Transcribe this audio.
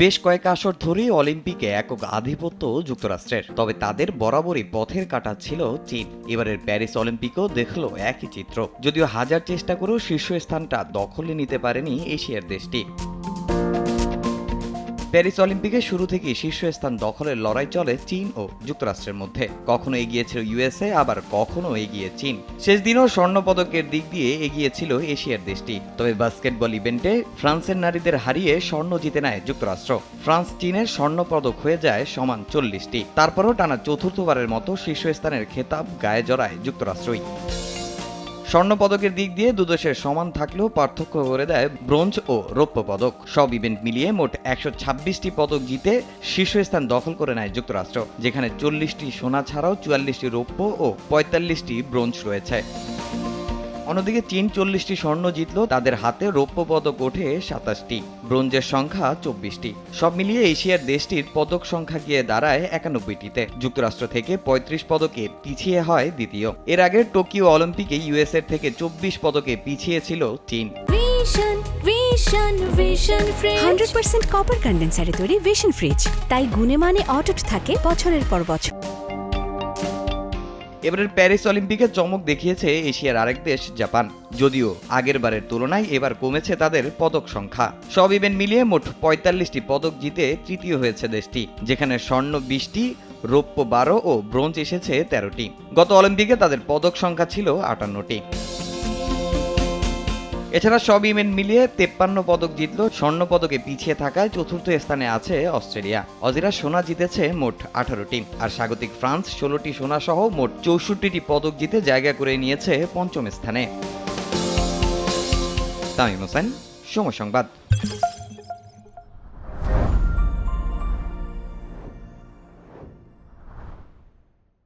বেশ কয়েক আসর ধরেই অলিম্পিকে একক আধিপত্য যুক্তরাষ্ট্রের। তবে তাদের বরাবরই পথের কাটা ছিল চীন। এবারের প্যারিস অলিম্পিকও দেখল একই চিত্র। যদিও হাজার চেষ্টা করেও শীর্ষস্থানটা দখলে নিতে পারেনি এশিয়ার দেশটি। প্যারিস অলিম্পিকে শুরু থেকে শীর্ষস্থান দখলের লড়াই চলে চীন ও যুক্তরাষ্ট্রের মধ্যে। কখনো এগিয়েছিল ইউএসএ, আবার কখনো এগিয়ে চীন। শেষ দিনও স্বর্ণপদকের দিক দিয়ে এগিয়েছিল এশিয়ার দেশটি। তবে বাস্কেটবল ইভেন্টে ফ্রান্সের নারীদের হারিয়ে স্বর্ণ জিতে নেয় যুক্তরাষ্ট্র। ফ্রান্স চীনের স্বর্ণপদক হয়ে যায় সমান চল্লিশটি। তারপরও টানা চতুর্থবারের মতো শীর্ষস্থানের খেতাব গায়ে জড়ায় যুক্তরাষ্ট্রই। স্বর্ণ পদকের দিক দিয়ে দুদেশের সমান থাকলেও পার্থক্য করে দেয় ব্রোঞ্জ ও রৌপ্য পদক। সব ইভেন্ট মিলিয়ে মোট একশো ছাব্বিশটি পদক জিতে শীর্ষস্থান দখল করে নেয় যুক্তরাষ্ট্র, যেখানে চল্লিশটি সোনা ছাড়াও চুয়াল্লিশটি রৌপ্য ও পঁয়তাল্লিশটি ব্রোঞ্জ রয়েছে। অন্যদিকে চীন চল্লিশটি স্বর্ণ জিতল তাদের হাতে রৌপ্য পদক ওঠে সাতাশটি। ব্রোঞ্জের সংখ্যা চব্বিশটি। সব মিলিয়ে এশিয়ার দেশটির পদক সংখ্যা গিয়ে দাঁড়ায় একানব্বইটিতে। যুক্তরাষ্ট্র থেকে পঁয়ত্রিশ পদকে পিছিয়ে হয় দ্বিতীয়। এর আগে টোকিও অলিম্পিকে ইউএসএর থেকে চব্বিশ পদকে পিছিয়ে ছিল চীন হান্ড্রেড পার্সেন্ট কপার কন্ডেন্সারে তৈরি ভিশন ফ্রিজ তাই গুণে মানে অটুট থাকে বছরের পর বছর। এবারের প্যারিস অলিম্পিকে চমক দেখিয়েছে এশিয়ার আরেক দেশ, জাপান। যদিও আগের বারের তুলনায় এবার কমেছে তাদের পদক সংখ্যা। সব ইভেন্ট মিলিয়ে মোট পঁয়তাল্লিশটি পদক জিতে তৃতীয় হয়েছে দেশটি, যেখানে স্বর্ণ বিশটি, রৌপ্য বারো ও ব্রোঞ্জ এসেছে তেরোটি। গত অলিম্পিকে তাদের পদক সংখ্যা ছিল আটান্নটি। এছাড়া সব ইভেন্ট মিলিয়ে তেপ্পান্ন পদক জিতল, স্বর্ণ পদকে পিছিয়ে থাকায় চতুর্থ স্থানে আছে অস্ট্রেলিয়া। অজিরা সোনা জিতেছে মোট আঠারোটি। আর স্বাগতিক ফ্রান্স ষোলোটি সোনা সহ মোট চৌষট্টিটি পদক জিতে জায়গা করে নিয়েছে পঞ্চম স্থানে। তামিম হোসেন, সময় সংবাদ।